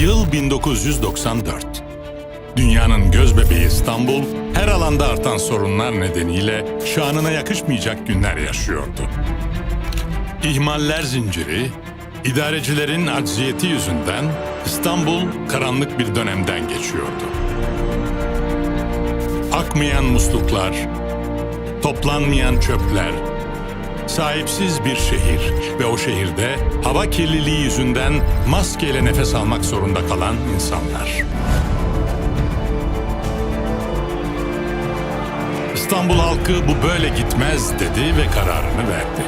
Yıl 1994. Dünyanın göz bebeği İstanbul, her alanda artan sorunlar nedeniyle şanına yakışmayacak günler yaşıyordu. İhmaller zinciri, idarecilerin acziyeti yüzünden İstanbul karanlık bir dönemden geçiyordu. Akmayan musluklar, toplanmayan çöpler, sahipsiz bir şehir ve o şehirde hava kirliliği yüzünden maskeyle nefes almak zorunda kalan insanlar. İstanbul halkı bu böyle gitmez dedi ve kararını verdi.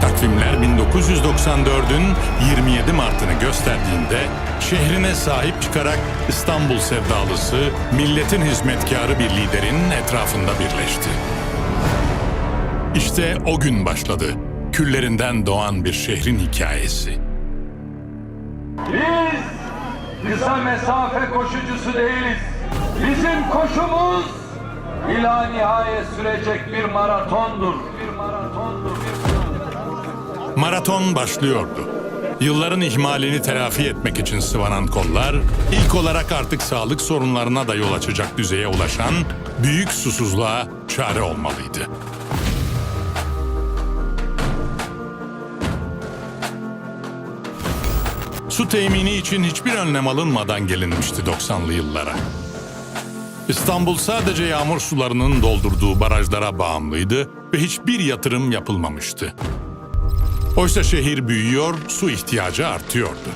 Takvimler 1994'ün 27 Mart'ını gösterdiğinde şehrine sahip çıkarak İstanbul sevdalısı, milletin hizmetkarı bir liderin etrafında birleşti. İşte o gün başladı. Küllerinden doğan bir şehrin hikayesi. Biz kısa mesafe koşucusu değiliz. Bizim koşumuz ila nihayet sürecek bir maratondur. Bir maratondur. Bir Maraton başlıyordu. Yılların ihmalini telafi etmek için sıvanan kollar, ilk olarak artık sağlık sorunlarına da yol açacak düzeye ulaşan büyük susuzluğa çare olmalıydı. Su temini için hiçbir önlem alınmadan gelinmişti 90'lı yıllara. İstanbul sadece yağmur sularının doldurduğu barajlara bağımlıydı ve hiçbir yatırım yapılmamıştı. Oysa şehir büyüyor, su ihtiyacı artıyordu.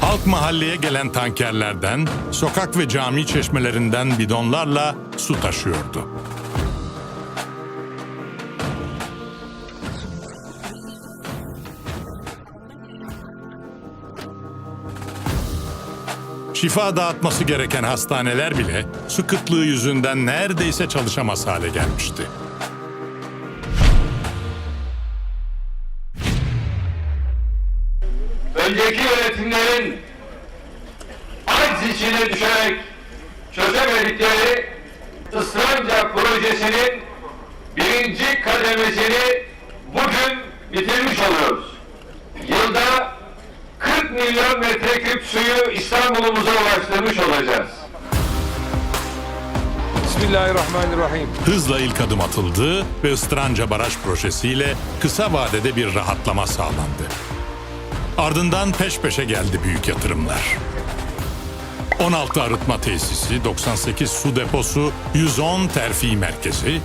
Halk mahalleye gelen tankerlerden, sokak ve cami çeşmelerinden bidonlarla su taşıyordu. Şifa dağıtması gereken hastaneler bile su yüzünden neredeyse çalışamaz hale gelmişti. önceki yönetimlerin acz içine düşerek çözemedikleri ıslanca projesinin birinci kademesini bugün bitirmiş oluyoruz. Yılda 40 milyon metreküp suyu İstanbul'umuza ulaştırmış olacağız. Bismillahirrahmanirrahim. Hızla ilk adım atıldı ve Istranca Baraj projesiyle kısa vadede bir rahatlama sağlandı. Ardından peş peşe geldi büyük yatırımlar. 16 arıtma tesisi, 98 su deposu, 110 terfi merkezi,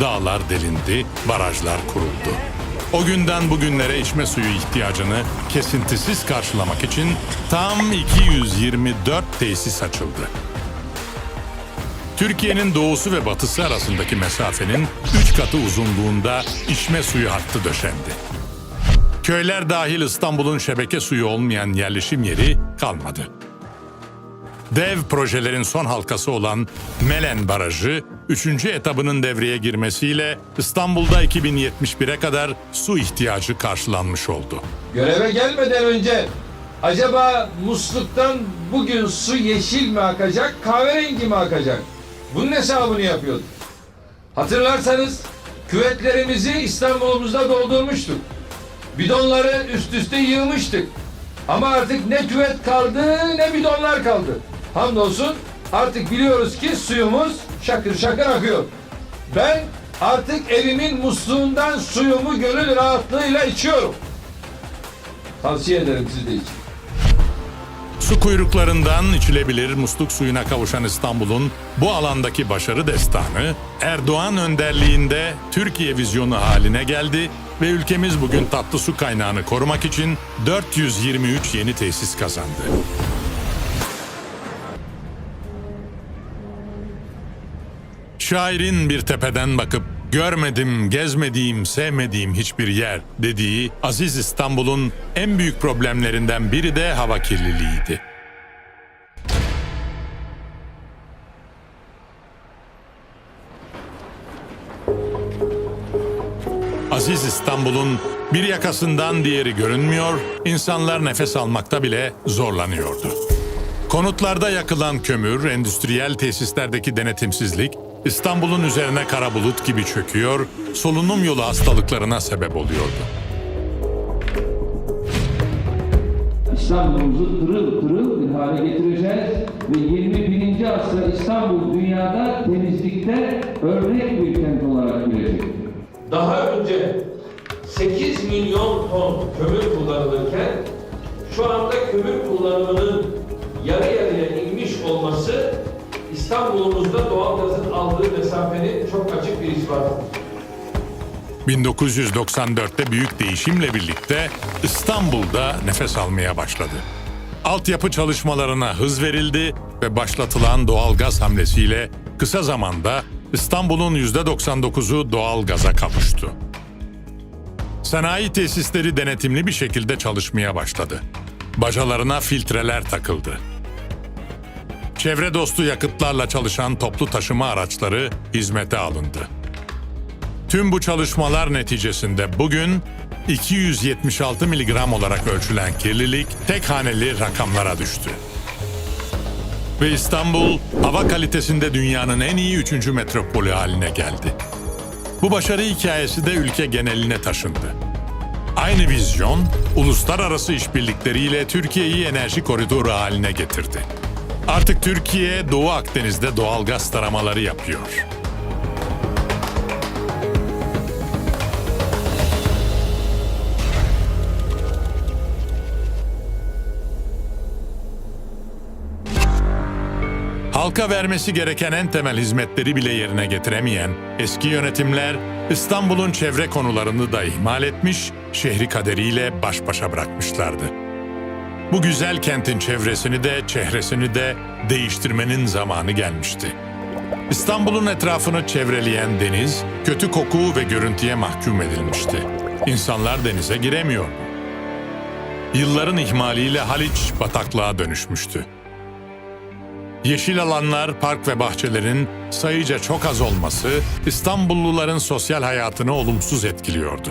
dağlar delindi, barajlar kuruldu. O günden bugünlere içme suyu ihtiyacını kesintisiz karşılamak için tam 224 tesis açıldı. Türkiye'nin doğusu ve batısı arasındaki mesafenin 3 katı uzunluğunda içme suyu hattı döşendi. Köyler dahil İstanbul'un şebeke suyu olmayan yerleşim yeri kalmadı. Dev projelerin son halkası olan Melen Barajı, 3. etabının devreye girmesiyle İstanbul'da 2071'e kadar su ihtiyacı karşılanmış oldu. Göreve gelmeden önce acaba musluktan bugün su yeşil mi akacak, kahverengi mi akacak? Bunun hesabını yapıyorduk. Hatırlarsanız küvetlerimizi İstanbul'umuzda doldurmuştuk. Bidonları üst üste yığmıştık. Ama artık ne küvet kaldı ne bidonlar kaldı. Hamdolsun artık biliyoruz ki suyumuz şakır şakır akıyor. Ben artık evimin musluğundan suyumu gönül rahatlığıyla içiyorum. Tavsiye ederim siz de için. Su kuyruklarından içilebilir musluk suyuna kavuşan İstanbul'un bu alandaki başarı destanı Erdoğan önderliğinde Türkiye vizyonu haline geldi ve ülkemiz bugün tatlı su kaynağını korumak için 423 yeni tesis kazandı. Şairin bir tepeden bakıp görmedim, gezmediğim, sevmediğim hiçbir yer dediği Aziz İstanbul'un en büyük problemlerinden biri de hava kirliliğiydi. Aziz İstanbul'un bir yakasından diğeri görünmüyor, insanlar nefes almakta bile zorlanıyordu. Konutlarda yakılan kömür, endüstriyel tesislerdeki denetimsizlik, İstanbul'un üzerine kara bulut gibi çöküyor, solunum yolu hastalıklarına sebep oluyordu. İstanbul'umuzu pırıl pırıl bir hale getireceğiz ve 21. asır İstanbul dünyada temizlikte örnek bir kent olarak görecek. Daha önce 8 milyon ton kömür kullanılırken şu anda kömür kullanımının yarı yarıya inmiş olması İstanbul'umuzda doğalgazın aldığı mesafenin çok açık bir ispatıdır. 1994'te büyük değişimle birlikte İstanbul'da nefes almaya başladı. Altyapı çalışmalarına hız verildi ve başlatılan doğalgaz hamlesiyle kısa zamanda İstanbul'un %99'u doğalgaza kavuştu. Sanayi tesisleri denetimli bir şekilde çalışmaya başladı. Bacalarına filtreler takıldı. Çevre dostu yakıtlarla çalışan toplu taşıma araçları hizmete alındı. Tüm bu çalışmalar neticesinde bugün 276 miligram olarak ölçülen kirlilik tek haneli rakamlara düştü. Ve İstanbul hava kalitesinde dünyanın en iyi üçüncü metropolü haline geldi. Bu başarı hikayesi de ülke geneline taşındı. Aynı vizyon uluslararası işbirlikleriyle Türkiye'yi enerji koridoru haline getirdi. Artık Türkiye Doğu Akdeniz'de doğal gaz taramaları yapıyor. Halka vermesi gereken en temel hizmetleri bile yerine getiremeyen eski yönetimler İstanbul'un çevre konularını da ihmal etmiş, şehri kaderiyle baş başa bırakmışlardı. Bu güzel kentin çevresini de çehresini de değiştirmenin zamanı gelmişti. İstanbul'un etrafını çevreleyen deniz kötü koku ve görüntüye mahkum edilmişti. İnsanlar denize giremiyordu. Yılların ihmaliyle Haliç bataklığa dönüşmüştü. Yeşil alanlar, park ve bahçelerin sayıca çok az olması İstanbulluların sosyal hayatını olumsuz etkiliyordu.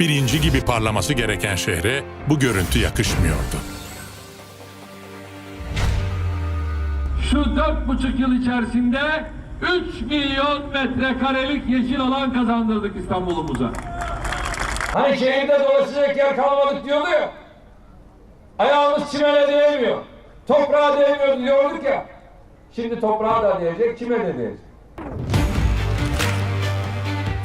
Birinci gibi parlaması gereken şehre bu görüntü yakışmıyordu. Dört buçuk yıl içerisinde 3 milyon metrekarelik yeşil alan kazandırdık İstanbul'umuza. Hani şehirde dolaşacak yer kalmadık diyordu ya. Ayağımız çimene değmiyor. Toprağa değmiyor diyorduk ya. Şimdi toprağa da değecek, kime de değecek.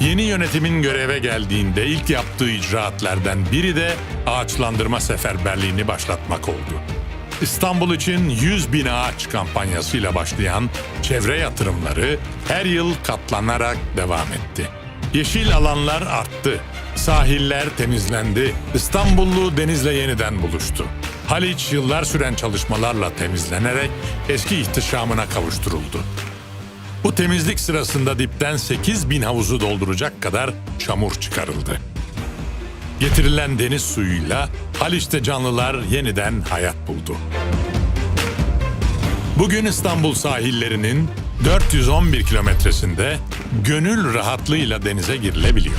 Yeni yönetimin göreve geldiğinde ilk yaptığı icraatlerden biri de ağaçlandırma seferberliğini başlatmak oldu. İstanbul için 100 bin ağaç kampanyasıyla başlayan çevre yatırımları her yıl katlanarak devam etti. Yeşil alanlar arttı, sahiller temizlendi, İstanbullu denizle yeniden buluştu. Haliç yıllar süren çalışmalarla temizlenerek eski ihtişamına kavuşturuldu. Bu temizlik sırasında dipten 8 bin havuzu dolduracak kadar çamur çıkarıldı. Getirilen deniz suyuyla Haliç'te canlılar yeniden hayat buldu. Bugün İstanbul sahillerinin 411 kilometresinde gönül rahatlığıyla denize girilebiliyor.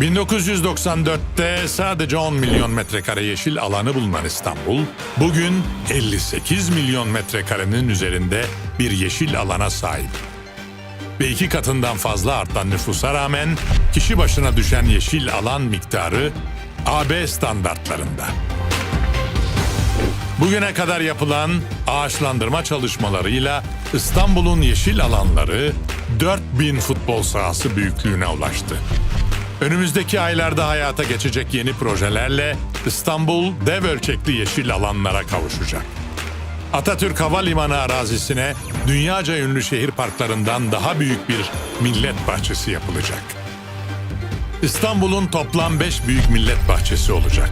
1994'te sadece 10 milyon metrekare yeşil alanı bulunan İstanbul, bugün 58 milyon metrekarenin üzerinde bir yeşil alana sahip. Ve iki katından fazla artan nüfusa rağmen kişi başına düşen yeşil alan miktarı AB standartlarında. Bugüne kadar yapılan ağaçlandırma çalışmalarıyla İstanbul'un yeşil alanları 4000 futbol sahası büyüklüğüne ulaştı. Önümüzdeki aylarda hayata geçecek yeni projelerle İstanbul dev ölçekli yeşil alanlara kavuşacak. Atatürk Havalimanı arazisine dünyaca ünlü şehir parklarından daha büyük bir millet bahçesi yapılacak. İstanbul'un toplam 5 büyük millet bahçesi olacak.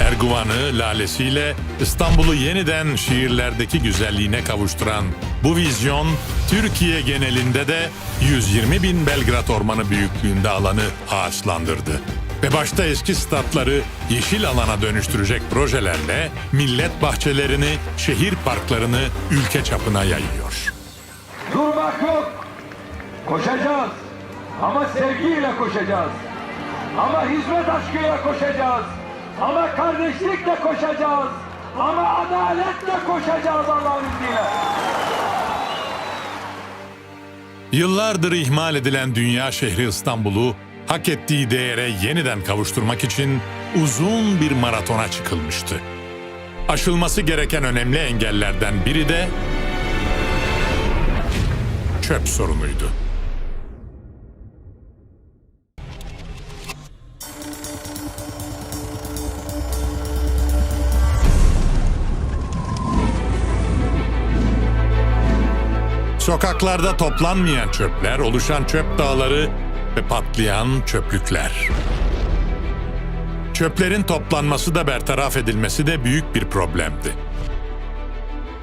Erguvan'ı lalesiyle İstanbul'u yeniden şiirlerdeki güzelliğine kavuşturan bu vizyon Türkiye genelinde de 120 bin Belgrad Ormanı büyüklüğünde alanı ağaçlandırdı. Ve başta eski statları yeşil alana dönüştürecek projelerle millet bahçelerini, şehir parklarını ülke çapına yayıyor. Durmak yok. Koşacağız. Ama sevgiyle koşacağız. Ama hizmet aşkıyla koşacağız. Ama kardeşlikle koşacağız. Ama adaletle koşacağız Allah'ın izniyle. Yıllardır ihmal edilen dünya şehri İstanbul'u hak ettiği değere yeniden kavuşturmak için uzun bir maratona çıkılmıştı. Aşılması gereken önemli engellerden biri de çöp sorunuydu. Sokaklarda toplanmayan çöpler, oluşan çöp dağları ve patlayan çöplükler. Çöplerin toplanması da bertaraf edilmesi de büyük bir problemdi.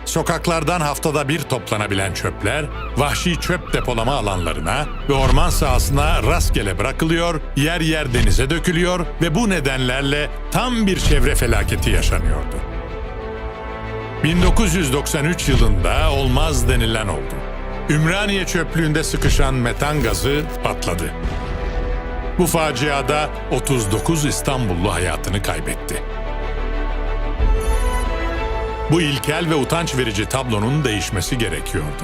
Sokaklardan haftada bir toplanabilen çöpler, vahşi çöp depolama alanlarına ve orman sahasına rastgele bırakılıyor, yer yer denize dökülüyor ve bu nedenlerle tam bir çevre felaketi yaşanıyordu. 1993 yılında olmaz denilen oldu. Ümraniye çöplüğünde sıkışan metan gazı patladı. Bu faciada 39 İstanbullu hayatını kaybetti. Bu ilkel ve utanç verici tablonun değişmesi gerekiyordu.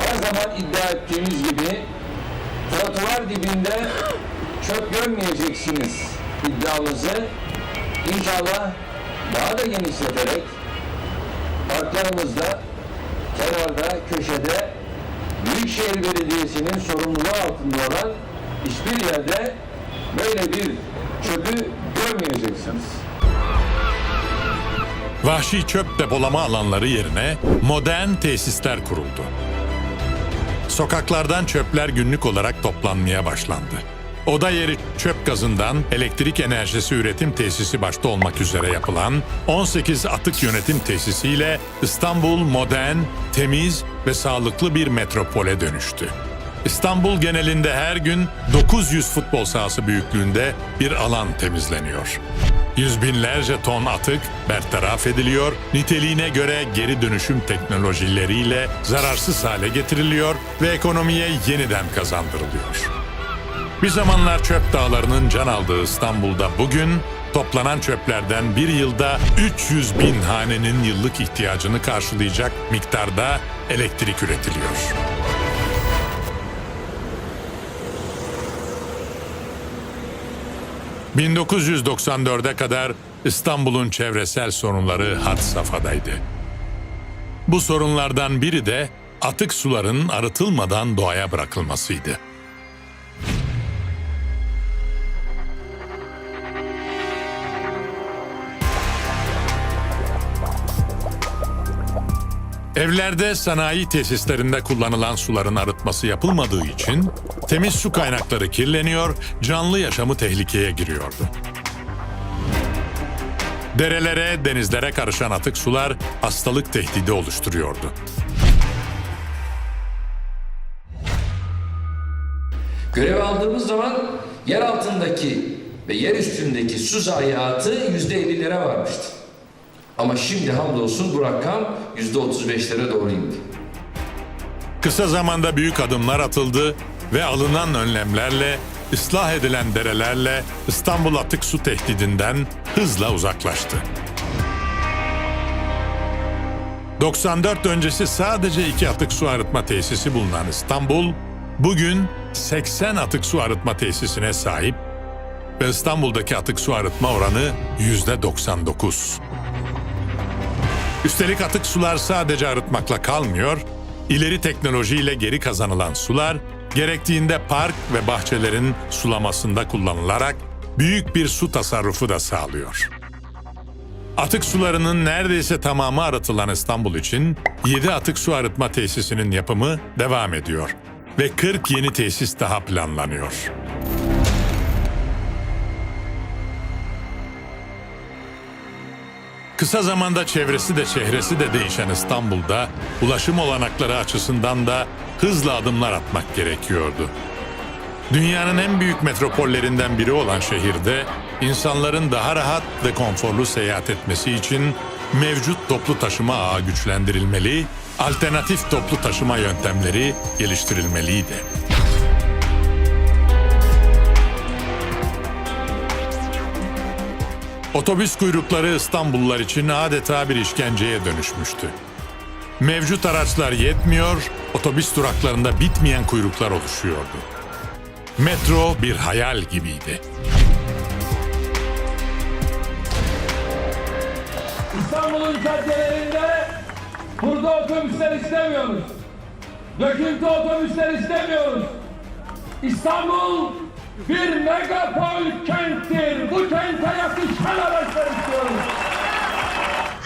Her zaman iddia ettiğimiz gibi trotuar dibinde çöp görmeyeceksiniz iddiamızı inşallah daha da genişleterek parklarımızda, kenarda, köşede Büyükşehir Belediyesi'nin sorumluluğu altında olan hiçbir yerde böyle bir çöpü görmeyeceksiniz. Vahşi çöp depolama alanları yerine modern tesisler kuruldu. Sokaklardan çöpler günlük olarak toplanmaya başlandı. Oda yeri çöp gazından elektrik enerjisi üretim tesisi başta olmak üzere yapılan 18 atık yönetim tesisiyle İstanbul modern, temiz ve sağlıklı bir metropole dönüştü. İstanbul genelinde her gün 900 futbol sahası büyüklüğünde bir alan temizleniyor. Yüz binlerce ton atık bertaraf ediliyor, niteliğine göre geri dönüşüm teknolojileriyle zararsız hale getiriliyor ve ekonomiye yeniden kazandırılıyor. Bir zamanlar çöp dağlarının can aldığı İstanbul'da bugün toplanan çöplerden bir yılda 300 bin hanenin yıllık ihtiyacını karşılayacak miktarda elektrik üretiliyor. ...1994'e kadar İstanbul'un çevresel sorunları had safhadaydı. Bu sorunlardan biri de atık suların arıtılmadan doğaya bırakılmasıydı. Evlerde sanayi tesislerinde kullanılan suların arıtması yapılmadığı için temiz su kaynakları kirleniyor, canlı yaşamı tehlikeye giriyordu. Derelere, denizlere karışan atık sular hastalık tehdidi oluşturuyordu. Görev aldığımız zaman yer altındaki ve yer üstündeki su zayiatı yüzde ellilere varmıştı. Ama şimdi hamdolsun bu rakam yüzde otuz beşlere doğru indi. Kısa zamanda büyük adımlar atıldı ve alınan önlemlerle ıslah edilen derelerle İstanbul atık su tehdidinden hızla uzaklaştı. 94 öncesi sadece iki atık su arıtma tesisi bulunan İstanbul, bugün 80 atık su arıtma tesisine sahip ve İstanbul'daki atık su arıtma oranı yüzde 99. Üstelik atık sular sadece arıtmakla kalmıyor, ileri teknolojiyle geri kazanılan sular gerektiğinde park ve bahçelerin sulamasında kullanılarak büyük bir su tasarrufu da sağlıyor. Atık sularının neredeyse tamamı arıtılan İstanbul için 7 atık su arıtma tesisinin yapımı devam ediyor ve 40 yeni tesis daha planlanıyor. Kısa zamanda çevresi de çehresi de değişen İstanbul'da ulaşım olanakları açısından da hızlı adımlar atmak gerekiyordu. Dünyanın en büyük metropollerinden biri olan şehirde insanların daha rahat ve konforlu seyahat etmesi için mevcut toplu taşıma ağı güçlendirilmeli, alternatif toplu taşıma yöntemleri geliştirilmeliydi. Otobüs kuyrukları İstanbullular için adeta bir işkenceye dönüşmüştü. Mevcut araçlar yetmiyor, otobüs duraklarında bitmeyen kuyruklar oluşuyordu. Metro bir hayal gibiydi. İstanbul'un caddelerinde burada otobüsler istemiyoruz. Döküntü otobüsler istemiyoruz. İstanbul bir megapol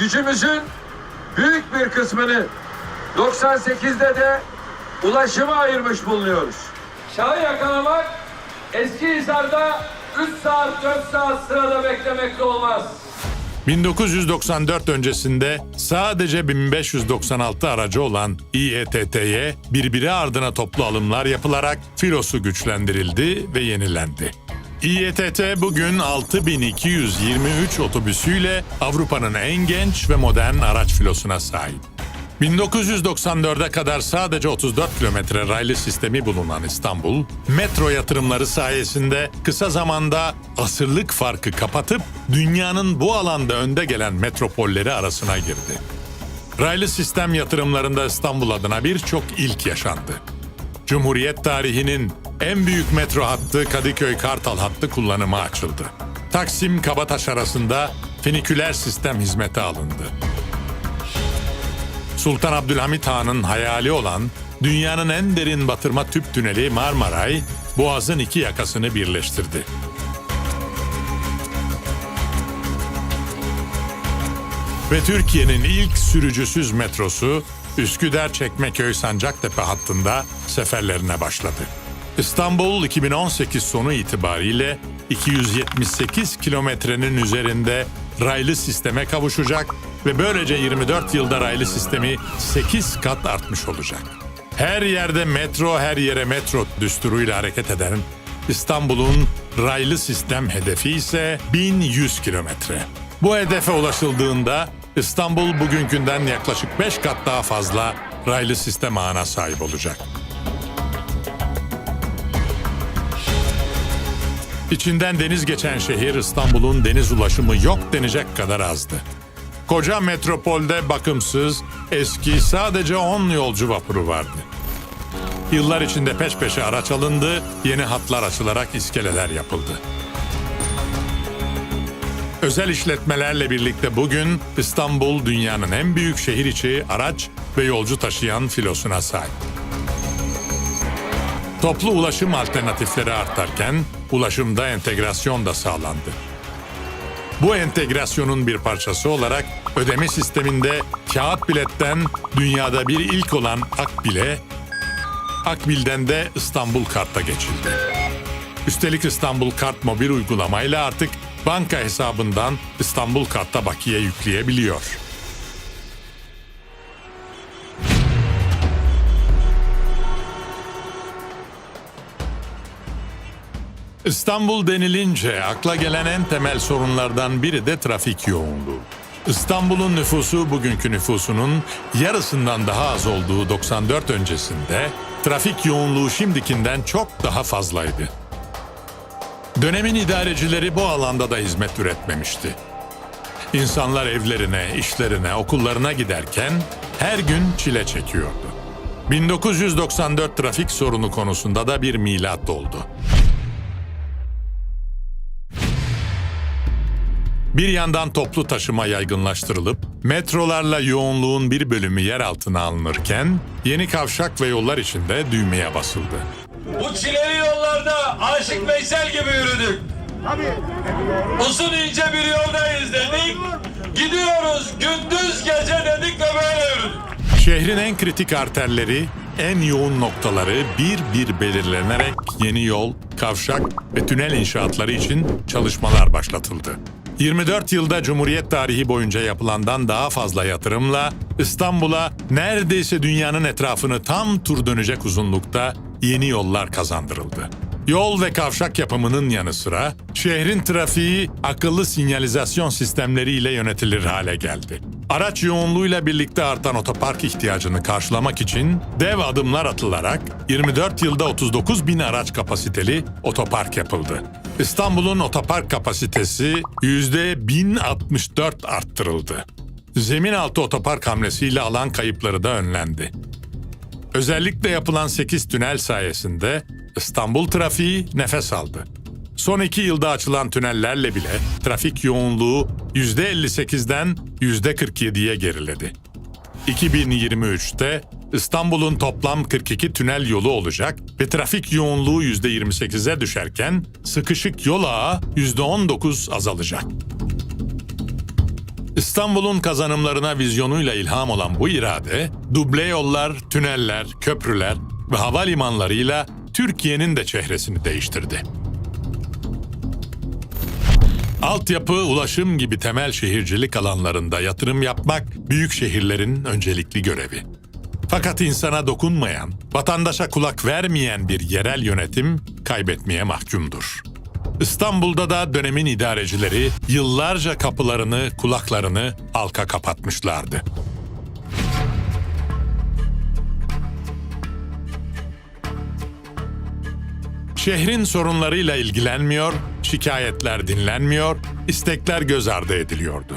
Gücümüzün büyük bir kısmını 98'de de ulaşıma ayırmış bulunuyoruz. Çağı yakalamak Eskihisar'da 3 saat 4 saat sırada beklemekte olmaz. 1994 öncesinde sadece 1596 aracı olan İETT'ye birbiri ardına toplu alımlar yapılarak filosu güçlendirildi ve yenilendi. İETT bugün 6223 otobüsüyle Avrupa'nın en genç ve modern araç filosuna sahip. 1994'e kadar sadece 34 kilometre raylı sistemi bulunan İstanbul, metro yatırımları sayesinde kısa zamanda asırlık farkı kapatıp dünyanın bu alanda önde gelen metropolleri arasına girdi. Raylı sistem yatırımlarında İstanbul adına birçok ilk yaşandı. Cumhuriyet tarihinin en büyük metro hattı Kadıköy Kartal hattı kullanıma açıldı. Taksim Kabataş arasında finiküler sistem hizmete alındı. Sultan Abdülhamit Han'ın hayali olan dünyanın en derin batırma tüp tüneli Marmaray, Boğaz'ın iki yakasını birleştirdi. Ve Türkiye'nin ilk sürücüsüz metrosu Üsküdar Çekmeköy Sancaktepe hattında seferlerine başladı. İstanbul 2018 sonu itibariyle 278 kilometrenin üzerinde raylı sisteme kavuşacak ve böylece 24 yılda raylı sistemi 8 kat artmış olacak. Her yerde metro, her yere metro düsturuyla hareket eden İstanbul'un raylı sistem hedefi ise 1100 kilometre. Bu hedefe ulaşıldığında İstanbul bugünkünden yaklaşık 5 kat daha fazla raylı sistem ağına sahip olacak. İçinden deniz geçen şehir İstanbul'un deniz ulaşımı yok denecek kadar azdı. Koca metropolde bakımsız, eski sadece 10 yolcu vapuru vardı. Yıllar içinde peş peşe araç alındı, yeni hatlar açılarak iskeleler yapıldı. Özel işletmelerle birlikte bugün İstanbul dünyanın en büyük şehir içi araç ve yolcu taşıyan filosuna sahip. Toplu ulaşım alternatifleri artarken ulaşımda entegrasyon da sağlandı. Bu entegrasyonun bir parçası olarak ödeme sisteminde kağıt biletten dünyada bir ilk olan Akbil'e, Akbil'den de İstanbul Kart'a geçildi. Üstelik İstanbul Kart mobil uygulamayla artık banka hesabından İstanbul Kart'a bakiye yükleyebiliyor. İstanbul denilince akla gelen en temel sorunlardan biri de trafik yoğunluğu. İstanbul'un nüfusu bugünkü nüfusunun yarısından daha az olduğu 94 öncesinde trafik yoğunluğu şimdikinden çok daha fazlaydı. Dönemin idarecileri bu alanda da hizmet üretmemişti. İnsanlar evlerine, işlerine, okullarına giderken her gün çile çekiyordu. 1994 trafik sorunu konusunda da bir milat oldu. Bir yandan toplu taşıma yaygınlaştırılıp metrolarla yoğunluğun bir bölümü yer altına alınırken yeni kavşak ve yollar içinde düğmeye basıldı. Bu çileli yollarda Aşık Veysel gibi yürüdük. Uzun ince bir yoldayız dedik. Gidiyoruz gündüz gece dedik ve böyle yürüdük. Şehrin en kritik arterleri, en yoğun noktaları bir bir belirlenerek yeni yol, kavşak ve tünel inşaatları için çalışmalar başlatıldı. 24 yılda Cumhuriyet tarihi boyunca yapılandan daha fazla yatırımla İstanbul'a neredeyse dünyanın etrafını tam tur dönecek uzunlukta yeni yollar kazandırıldı. Yol ve kavşak yapımının yanı sıra şehrin trafiği akıllı sinyalizasyon sistemleriyle yönetilir hale geldi. Araç yoğunluğuyla birlikte artan otopark ihtiyacını karşılamak için dev adımlar atılarak 24 yılda 39 bin araç kapasiteli otopark yapıldı. İstanbul'un otopark kapasitesi yüzde 1064 arttırıldı. zemin altı otopark hamlesiyle alan kayıpları da önlendi. Özellikle yapılan 8 tünel sayesinde İstanbul trafiği nefes aldı. Son iki yılda açılan tünellerle bile trafik yoğunluğu %58'den %47'ye geriledi. 2023'te İstanbul'un toplam 42 tünel yolu olacak ve trafik yoğunluğu %28'e düşerken sıkışık yol ağı %19 azalacak. İstanbul'un kazanımlarına vizyonuyla ilham olan bu irade, duble yollar, tüneller, köprüler ve havalimanlarıyla Türkiye'nin de çehresini değiştirdi. Altyapı, ulaşım gibi temel şehircilik alanlarında yatırım yapmak büyük şehirlerin öncelikli görevi. Fakat insana dokunmayan, vatandaşa kulak vermeyen bir yerel yönetim kaybetmeye mahkumdur. İstanbul'da da dönemin idarecileri yıllarca kapılarını, kulaklarını halka kapatmışlardı. Şehrin sorunlarıyla ilgilenmiyor, şikayetler dinlenmiyor, istekler göz ardı ediliyordu.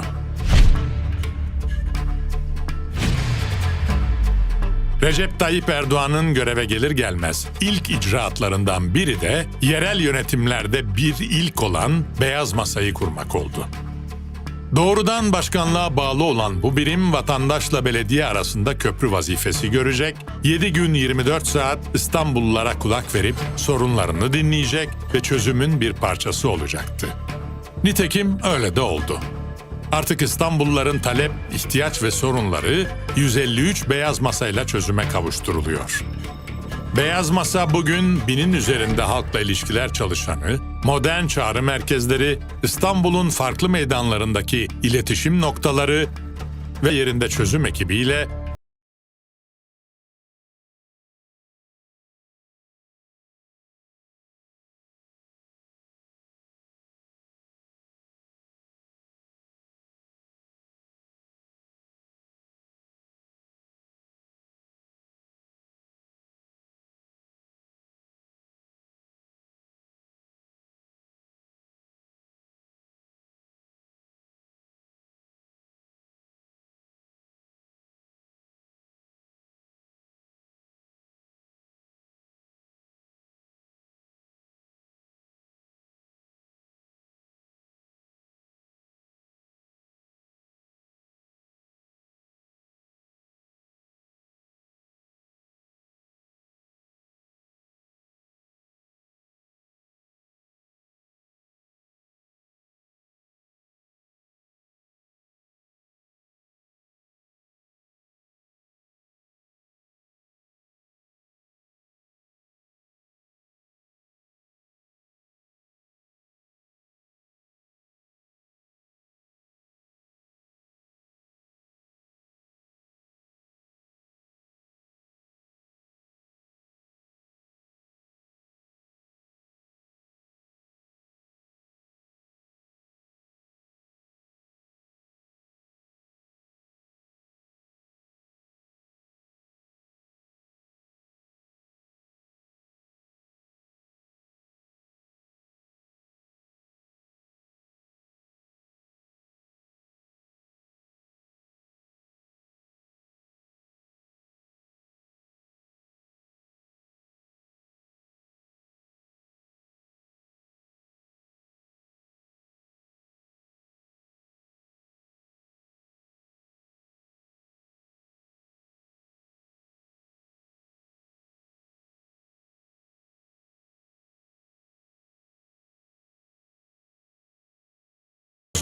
Recep Tayyip Erdoğan'ın göreve gelir gelmez ilk icraatlarından biri de yerel yönetimlerde bir ilk olan beyaz masayı kurmak oldu. Doğrudan başkanlığa bağlı olan bu birim vatandaşla belediye arasında köprü vazifesi görecek, 7 gün 24 saat İstanbullulara kulak verip sorunlarını dinleyecek ve çözümün bir parçası olacaktı. Nitekim öyle de oldu. Artık İstanbulluların talep, ihtiyaç ve sorunları 153 beyaz masayla çözüme kavuşturuluyor. Beyaz Masa bugün binin üzerinde halkla ilişkiler çalışanı, modern çağrı merkezleri, İstanbul'un farklı meydanlarındaki iletişim noktaları ve yerinde çözüm ekibiyle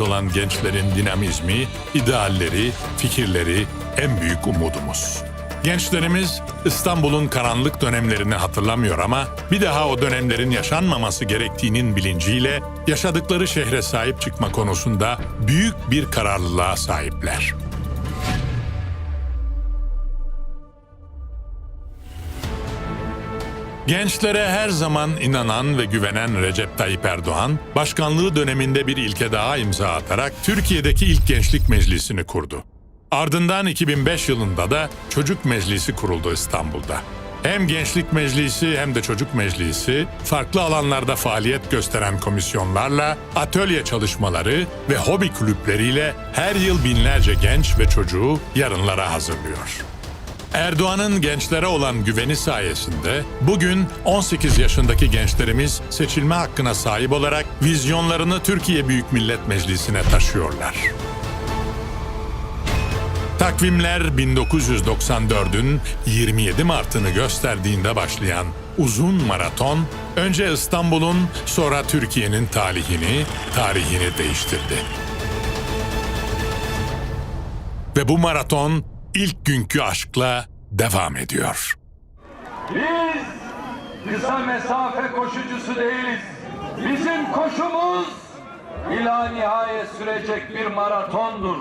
olan gençlerin dinamizmi, idealleri, fikirleri en büyük umudumuz. Gençlerimiz İstanbul'un karanlık dönemlerini hatırlamıyor ama bir daha o dönemlerin yaşanmaması gerektiğinin bilinciyle yaşadıkları şehre sahip çıkma konusunda büyük bir kararlılığa sahipler. Gençlere her zaman inanan ve güvenen Recep Tayyip Erdoğan, başkanlığı döneminde bir ilke daha imza atarak Türkiye'deki ilk gençlik meclisini kurdu. Ardından 2005 yılında da Çocuk Meclisi kuruldu İstanbul'da. Hem Gençlik Meclisi hem de Çocuk Meclisi farklı alanlarda faaliyet gösteren komisyonlarla, atölye çalışmaları ve hobi kulüpleriyle her yıl binlerce genç ve çocuğu yarınlara hazırlıyor. Erdoğan'ın gençlere olan güveni sayesinde bugün 18 yaşındaki gençlerimiz seçilme hakkına sahip olarak vizyonlarını Türkiye Büyük Millet Meclisi'ne taşıyorlar. Takvimler 1994'ün 27 Mart'ını gösterdiğinde başlayan uzun maraton önce İstanbul'un sonra Türkiye'nin talihini, tarihini değiştirdi. Ve bu maraton ilk günkü aşkla devam ediyor. Biz kısa mesafe koşucusu değiliz. Bizim koşumuz ila nihayet sürecek bir maratondur.